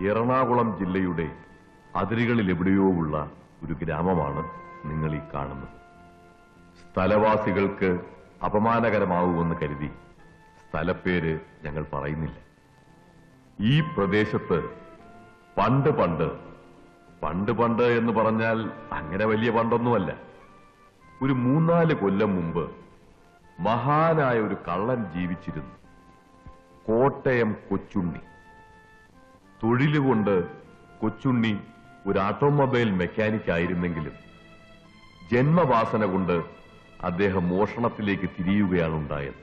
എറണാകുളം ജില്ലയുടെ അതിരുകളിൽ എവിടെയോ ഉള്ള ഒരു ഗ്രാമമാണ് നിങ്ങൾ ഈ കാണുന്നത്. സ്ഥലവാസികൾക്ക് അപമാനകരമാവുമെന്ന് കരുതി സ്ഥലപ്പേര് ഞങ്ങൾ പറയുന്നില്ല. ഈ പ്രദേശത്ത് പണ്ട് പണ്ട് പണ്ട് പണ്ട് എന്ന് പറഞ്ഞാൽ അങ്ങനെ വലിയ പണ്ടൊന്നുമല്ല. ഒരു മൂന്നാൽ കൊല്ലം മുമ്പ് മഹാനായ ഒരു കള്ളൻ ജീവിച്ചിരുന്നു. കോട്ടയം കൊച്ചുണ്ണി. തൊഴിലുകൊണ്ട് കൊച്ചുണ്ണി ഒരു ഓട്ടോമൊബൈൽ മെക്കാനിക് ആയിരുന്നെങ്കിലും ജന്മവാസന കൊണ്ട് അദ്ദേഹം മോഷണത്തിലേക്ക് തിരിയുകയാണ് ഉണ്ടായത്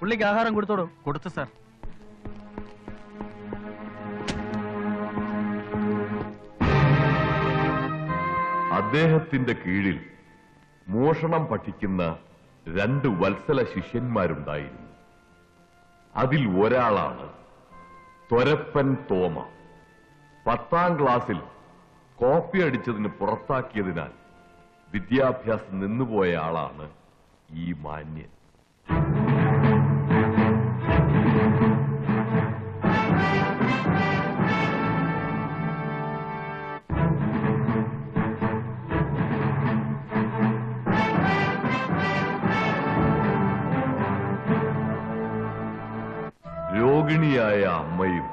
പുള്ളിക്ക് ആഹാരം കൊടുത്തോടോ കൊടുത്തു സാർ. അദ്ദേഹത്തിന്റെ കീഴിൽ മോഷണം പഠിക്കുന്ന രണ്ട് വത്സല ശിഷ്യന്മാരുണ്ടായിരുന്നു. അതിൽ ഒരാളാണ് ത്വരപ്പൻ തോമ. പത്താം ക്ലാസ്സിൽ കോപ്പി അടിച്ചതിന് പുറത്താക്കിയതിനാൽ വിദ്യാഭ്യാസം നിന്നുപോയ ആളാണ് ഈ മാന്യൻ. അമ്മയും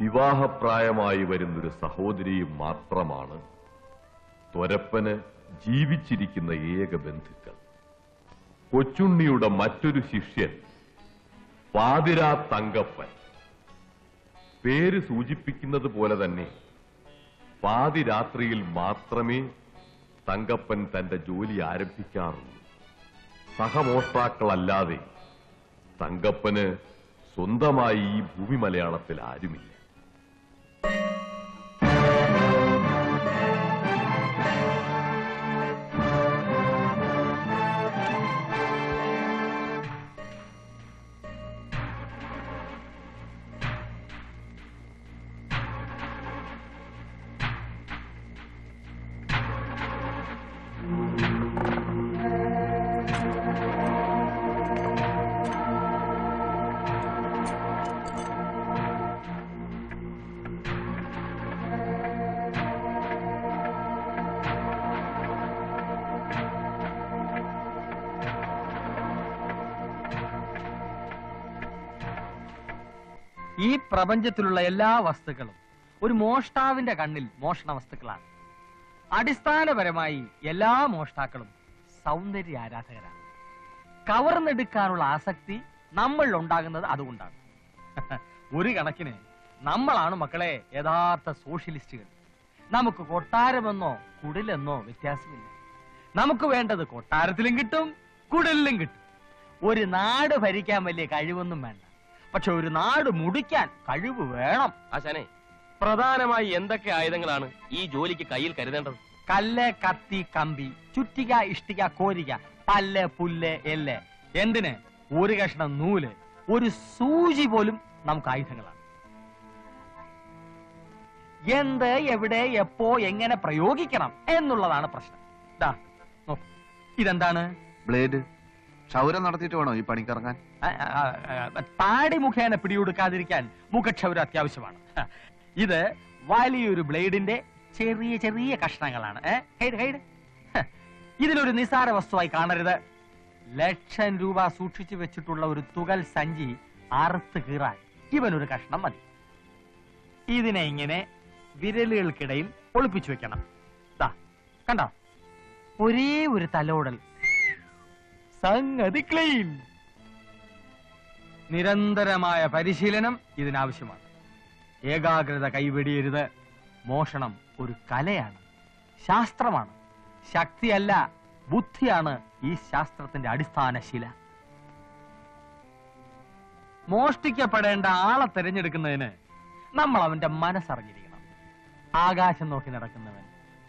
വിവാഹപ്രായമായി വരുന്നൊരു സഹോദരിയും മാത്രമാണ് ത്വരപ്പന് ജീവിച്ചിരിക്കുന്ന ഏക ബന്ധുക്കൾ. കൊച്ചുണ്ണിയുടെ മറ്റൊരു ശിഷ്യൻ പാതിരാ തങ്കപ്പൻ. പേര് സൂചിപ്പിക്കുന്നത് പോലെ തന്നെ പാതിരാത്രിയിൽ മാത്രമേ തങ്കപ്പൻ തന്റെ ജോലി ആരംഭിക്കാറുള്ളൂ. സഹമോഷ്ടാക്കളല്ലാതെ തങ്കപ്പന് സ്വന്തമായി ഈ ഭൂമി മലയാളത്തിൽ ആരുമില്ല. ഈ പ്രപഞ്ചത്തിലുള്ള എല്ലാ വസ്തുക്കളും ഒരു മോഷ്ടാവിന്റെ കണ്ണിൽ മോഷണ വസ്തുക്കളാണ്. അടിസ്ഥാനപരമായി എല്ലാ മോഷ്ടാക്കളും സൗന്ദര്യ ആരാധകരാണ്. കവർന്നെടുക്കാനുള്ള ആസക്തി നമ്മൾ ഉണ്ടാകുന്നത് അതുകൊണ്ടാണ്. ഒരു കണക്കിന് നമ്മളാണ് മക്കളെ യഥാർത്ഥ സോഷ്യലിസ്റ്റുകൾ. നമുക്ക് കൊട്ടാരമെന്നോ കുടിലെന്നോ വ്യത്യാസമില്ല. നമുക്ക് വേണ്ടത് കൊട്ടാരത്തിലും കിട്ടും കുടിലും കിട്ടും. ഒരു നാട് ഭരിക്കാൻ വലിയ കഴിവൊന്നും വേണ്ട. പക്ഷെ ഒരു നാട് മുടിക്കാൻ കഴിവ് വേണം. ആശാനെ പ്രധാനമായി എന്തൊക്കെ ആയുധങ്ങളാണ് ഈ ജോലിക്ക് കയ്യിൽ കരുതേണ്ടത്? കല്ല് കത്തി കമ്പി ചുറ്റിക ഇഷ്ടിക കോരിക പല്ല് പുല്ല് എല്ല്. എന്തിന്? ഒരു കഷ്ണം നൂൽ ഒരു സൂചി പോലും നമുക്ക് ആയുധങ്ങളാണ്. എന്ത് എവിടെ എപ്പോ എങ്ങനെ പ്രയോഗിക്കണം എന്നുള്ളതാണ് പ്രശ്നം. ദാ, ഇതെന്താണ്? ബ്ലേഡ്. ക്ഷൗരം നടത്തിയിട്ട് വേണോ ഈ പണിക്കിറങ്ങാൻ? താടി മുഖേന പിടികൊടുക്കാതിരിക്കാൻ മുഖക്ഷൗരം അത്യാവശ്യമാണ്. ഇത് വലിയൊരു ബ്ലേഡിന്റെ ചെറിയ ചെറിയ കഷ്ണങ്ങളാണ്. ഇതിലൊരു നിസാര വസ്തുവായി കാണരുത്. ലക്ഷം രൂപ സൂക്ഷിച്ചു വെച്ചിട്ടുള്ള ഒരു തുകൽ സഞ്ചി അറുത്ത് കീറാൻ ഇവനൊരു കഷ്ണം മതി. ഇതിനെ ഇങ്ങനെ വിരലുകൾക്കിടയിൽ ഒളിപ്പിച്ചു വെക്കണം. കണ്ടോ? ഒരേ ഒരു തലോടൽ സംഗതി ക്ലീൻ. നിരന്തരമായ പരിശീലനം ഇതിനാവശ്യമാണ്. ഏകാഗ്രത കൈവെടിയരുത്. മോഷണം ഒരു കലയാണ്. ശാസ്ത്രമാണ്. ശക്തിയല്ല ബുദ്ധിയാണ് ഈ ശാസ്ത്രത്തിന്റെ അടിസ്ഥാന ശില. മോഷ്ടിക്കപ്പെടേണ്ട ആളെ തിരഞ്ഞെടുക്കുന്നതിന് നമ്മൾ അവന്റെ മനസ്സറിഞ്ഞിരിക്കണം. ആകാശം നോക്കി നടക്കുന്നവൻ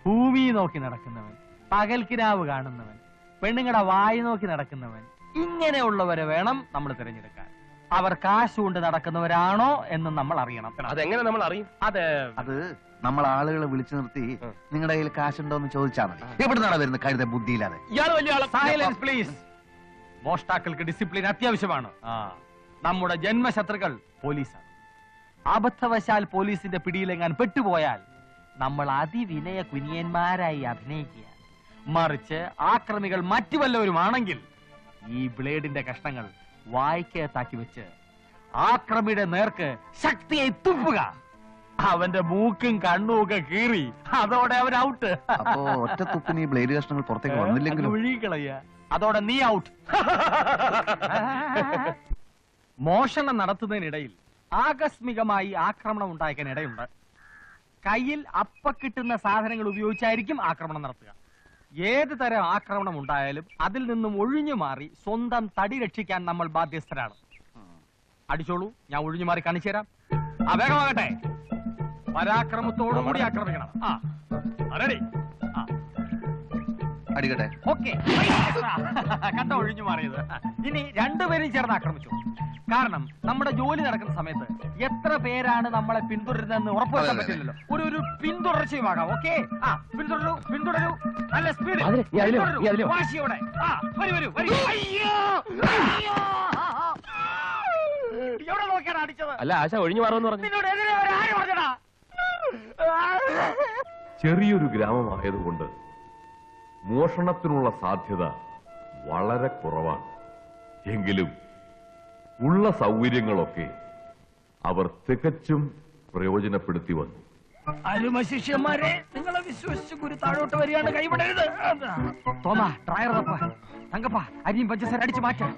ഭൂമി നോക്കി നടക്കുന്നവൻ പകൽക്കിരാവ് കാണുന്നവൻ പെണ്ണുങ്ങളുടെ വായി നോക്കി നടക്കുന്നവൻ. ഇങ്ങനെയുള്ളവരെ വേണം നമ്മൾ തിരഞ്ഞെടുക്കാൻ. അവർ കാശ് കൊണ്ട് നടക്കുന്നവരാണോ എന്ന് നമ്മൾ അറിയണം. അതെങ്ങനെ നമ്മൾ അറിയും? അതെ അത് നമ്മൾ ആളുകളെ വിളിച്ചു നിർത്തി. നിങ്ങളുടെ കയ്യിൽ കാശുണ്ടോ എന്ന് ചോദിച്ചാൽ മതി എവിടുന്നാണ് വരുന്നത് കഴുത ബുദ്ധിയില്ലാതെ. ഇയാൾ വലിയ ആളെ. സൈലൻസ് പ്ലീസ് മോഷ്ടാക്കൾക്ക് ഡിസിപ്ലിൻ അത്യാവശ്യമാണ്. നമ്മുടെ ജന്മശത്രുക്കൾ പോലീസാണ്. അബദ്ധവശാൽ പോലീസിന്റെ പിടിയിലെങ്ങാൻ പെട്ടുപോയാൽ നമ്മൾ അതിവിനയ കുനിയന്മാരായി അഭിനയിക്കുക മറിച്ച് ആക്രമികൾ മറ്റു വല്ലവരുമാണെങ്കിൽ ഈ ബ്ലേഡിന്റെ കഷ്ണങ്ങൾ വായിക്കകത്താക്കി വെച്ച് ആക്രമിയുടെ നേർക്ക് ശക്തിയെ തുപ്പുക. അവന്റെ മൂക്കും കണ്ണും ഒക്കെ കീറി അതോടെ അവൻ ഔട്ട് അപ്പോ ഒറ്റ തുപ്പിന് ഈ ബ്ലേഡ് കഷ്ണങ്ങൾ പുറത്തേക്ക് വന്നില്ലെങ്കിലും ഒഴുകിക്കളയ അതോടെ നീ ഔട്ട് മോഷണം നടത്തുന്നതിനിടയിൽ ആകസ്മികമായി ആക്രമണം ഉണ്ടാക്കാൻ ഇടയുണ്ട് കയ്യിൽ അപ്പ കിട്ടുന്ന സാധനങ്ങൾ ഉപയോഗിച്ചായിരിക്കും ആക്രമണം നടത്തുക. ഏത് തരം ആക്രമണം ഉണ്ടായാലും അതിൽ നിന്നും ഒഴിഞ്ഞു മാറി സ്വന്തം തടി രക്ഷിക്കാൻ നമ്മൾ ബാധ്യസ്ഥരാണ്. അടിച്ചോളൂ ഞാൻ ഒഴിഞ്ഞു മാറി കാണിച്ചു തരാം. ആ വേഗമാകട്ടെ പരാക്രമത്തോടു കൂടി ആക്രമിക്കണം. ആ റെഡി അടിക്കട്ടെ. ഓക്കെ കണ്ട ഒഴിഞ്ഞു മാറിയത്. ഇനി രണ്ടുപേരും ചേർന്ന് ആക്രമിച്ചു. കാരണം നമ്മുടെ ജോലി നടക്കുന്ന സമയത്ത് എത്ര പേരാണ് നമ്മളെ പിന്തുടരുന്നതെന്ന് ഉറപ്പുവരുത്താൻ. പറ്റില്ലല്ലോ. ഒരു ഒരു പിന്തുടർച്ചയുമാകാം ഓക്കെ? ആ പിന്തുടരൂ പിന്തുടരൂ. നല്ല സ്പീഡ്. വാശിയോടെ ആ വരൂ വരൂ വരൂ. അയ്യോ! എവിടെ നോക്കിയാണ് അടിച്ചത്? അല്ല ആശ ഒഴിഞ്ഞു മാറുമെന്ന് പറഞ്ഞു. നിന്നോട് എതിരെ വരാൻ ആര് പറഞ്ഞടാ ചെറിയൊരു ഗ്രാമമായതുകൊണ്ട് മോഷണത്തിനുള്ള സാധ്യത വളരെ കുറവാണ്. എങ്കിലും ഉള്ള സൗകര്യങ്ങളൊക്കെ അവർ തികച്ചും പ്രയോജനപ്പെടുത്തി വന്നു. അരുമ ശിഷ്യന്മാരെ നിങ്ങളെ വിശ്വസിച്ച് ഗുരു താഴോട്ട് വരികയാണ് കൈവിടരുത്. തോമ ഡ്രയർ തങ്കപ്പ അരിയും പഞ്ചസാര അടിച്ചു മാറ്റാം.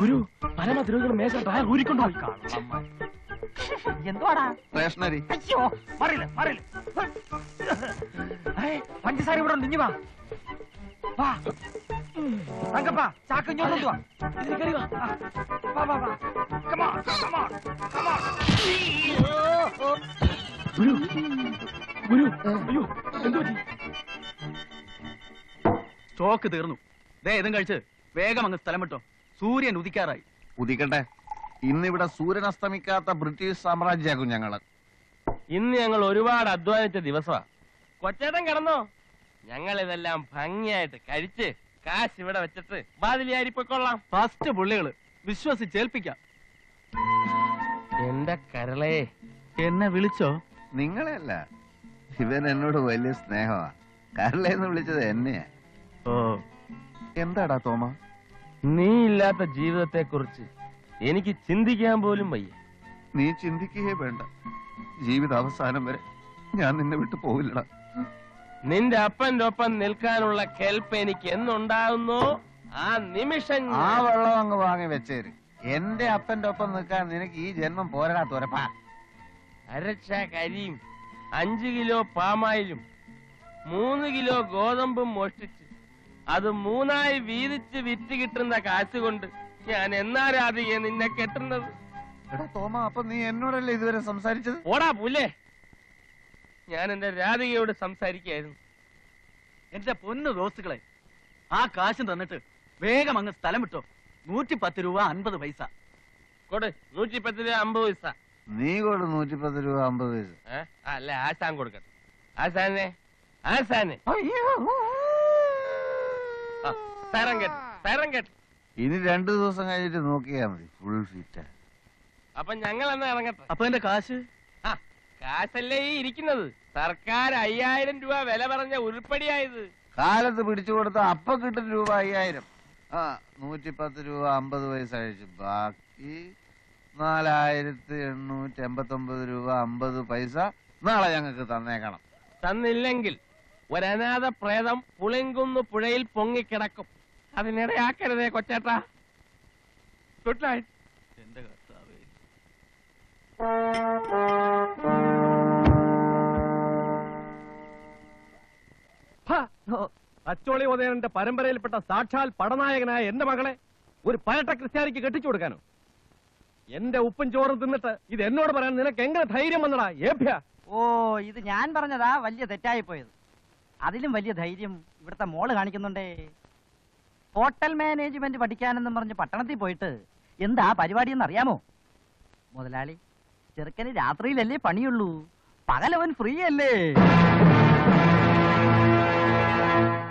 ഗുരു പരമ തിരുവനന്തപുരം മേശ ഡ്രയർ ഊരിക്കൊണ്ടുപോയി. എന്തുവാടാ? സ്റ്റേഷനറി അയ്യോ മറിയില്ല മറിയില്ല പഞ്ചസാര ഇവിടെ ഉണ്ട് ഇഞ്ഞു വാ. തങ്കപ്പ ചാക്ക് ഇങ്ങോട്ട് സ്റ്റോക്ക് തീർന്നു. ദേ ഇതും കഴിച്ച് വേഗം അങ്ങ് സ്ഥലം വിട്ടോ. സൂര്യൻ ഉദിക്കാറായി. ഉദിക്കട്ടെ. ഇന്നിവിടെ സൂര്യൻ അസ്തമിക്കാത്ത ബ്രിട്ടീഷ് സാമ്രാജ്യമാക്കും ഞങ്ങൾ. ഇന്ന് ഞങ്ങൾ ഒരുപാട് അധ്വാനിച്ച ദിവസമാ. കൊച്ചേട്ടൻ കിടന്നോ? ഞങ്ങൾ ഇതെല്ലാം ഭംഗിയായിട്ട് കഴിച്ച് കാശ് ഇവിടെ വെച്ചിട്ട് ബാതിലിയാരി പൊയ്ക്കൊള്ളാം ഫസ്റ്റ് പുള്ളികൾ. വിശ്വസിച്ചേൽപ്പിക്കാം എന്റെ കരളേ. എന്നെ വിളിച്ചോ? നിങ്ങളെയല്ല ഇവൻ എന്നോട് വലിയ സ്നേഹമാ. കരളേന്ന് വിളിച്ചത് എന്നെയാ. ഓ. എന്താടാ തോമ? നീ ഇല്ലാത്ത ജീവിതത്തെ കുറിച്ച് എനിക്ക് ചിന്തിക്കാൻ പോലും വയ്യ. നീ ചിന്തിക്കുകയേ വേണ്ട. ജീവിത അവസാനം വരെ ഞാൻ നിന്നെ വിട്ടു പോവില്ലടാ. നിന്റെ അപ്പന്റെ ഒപ്പം നിൽക്കാനുള്ള കെൽപ്പ് എനിക്ക് എന്നുണ്ടാവുന്നു. ആ നിമിഷം ആ ഞാൻ- വെള്ളം അങ്ങ് വാങ്ങി വെച്ചേര്. എന്റെ അപ്പന്റെ ഒപ്പം നിൽക്കാൻ നിനക്ക് ഈ ജന്മം പോരാ തുരപ്പാ. അരച്ച കരിയും അഞ്ചു കിലോ പാമായിലും മൂന്ന് കിലോ ഗോതമ്പും മോഷ്ടിച്ച് അത് മൂന്നായി വീതിച്ച് വിറ്റ് കിട്ടുന്ന കാശ് കൊണ്ട് ഞാൻ എന്നാരാധിക നിന്നെ കെട്ടുന്നത്? എടാ തോമ അപ്പൊ നീ എന്നോടല്ലേ ഇതുവരെ സംസാരിച്ചത്? ഓടാ പുല്ലേ. ഞാൻ എന്റെ രാധികയോട് സംസാരിക്കായിരുന്നു എന്റെ പൊന്നു ദോസ്തുക്കളെ ആ കാശ് തന്നിട്ട് വേഗം അങ്ങ് സ്ഥലം വിട്ടോ. നൂറ്റി പത്ത് രൂപ അൻപത് പൈസ. കൊടു നൂറ്റി പത്ത് രൂപ അമ്പത് പൈസ. നീ കൊടു നൂറ്റിപ്പത്ത് രൂപ അമ്പത് പൈസ. ഏ? ആ, അല്ല ആശാൻ കൊടുക്കട്ടെ ആശാനെ ആശാനെ ആ, തരം കേട്ട് തരം കേട്ട്. ഇനി രണ്ടു ദിവസം കഴിഞ്ഞിട്ട് നോക്കിയാ മതി ഫുൾ ഫിറ്റ് അപ്പൊ ഞങ്ങൾ എന്നാ ഇറങ്ങട്ടെ അപ്പൊ എന്റെ കാശ്? കാശല്ലേ ഈ ഇരിക്കുന്നത്? സർക്കാർ അയ്യായിരം രൂപ വില പറഞ്ഞ ഉരുപ്പടിയായത്. കാലത്ത് പിടിച്ചു കൊടുത്ത അപ്പൊ കിട്ടും രൂപ അയ്യായിരം. ആ നൂറ്റിപ്പത്ത് രൂപ അമ്പത് പൈസ കഴിച്ചു ബാക്കി നാലായിരത്തി എണ്ണൂറ്റി എൺപത്തി ഒമ്പത് രൂപ അമ്പത് പൈസ നാളെ ഞങ്ങൾക്ക് തന്നേക്കണം. തന്നില്ലെങ്കിൽ ഒരനാഥ പ്രേതം പുളിങ്കുന്ന് പുഴയിൽ പൊങ്ങിക്കിടക്കും. അതിനിടയാക്കരുതേ കൊച്ചേട്ടാ. ഗുഡ് നൈറ്റ് അച്ചോളി ഉദയനന്റെ പരമ്പരയിൽപ്പെട്ട സാക്ഷാൽ പടനായകനായ എന്റെ മകളെ ഒരു പരട്ട ക്രിസ്ത്യാനിക്ക് കെട്ടിച്ചു കൊടുക്കാനോ? എന്റെ ഉപ്പും ചോറും തിന്നിട്ട് ഇത് എന്നോട് പറയാൻ നിനക്ക് എങ്ങനെ ധൈര്യം വന്നടാ ഏഭ്യ? ഓ ഇത് ഞാൻ പറഞ്ഞതാ വലിയ തെറ്റായി പോയത് അതിലും വലിയ ധൈര്യം ഇവിടുത്തെ മോൾ കാണിക്കുന്നുണ്ടേ. ഹോട്ടൽ മാനേജ്മെന്റ് പഠിക്കാനെന്നും പറഞ്ഞ് പട്ടണത്തിൽ പോയിട്ട് എന്താ പരിപാടി എന്ന് അറിയാമോ? മുതലാളി ചെറുക്കന് രാത്രിയിലല്ലേ പണിയുള്ളൂ. പകലവൻ ഫ്രീ അല്ലേ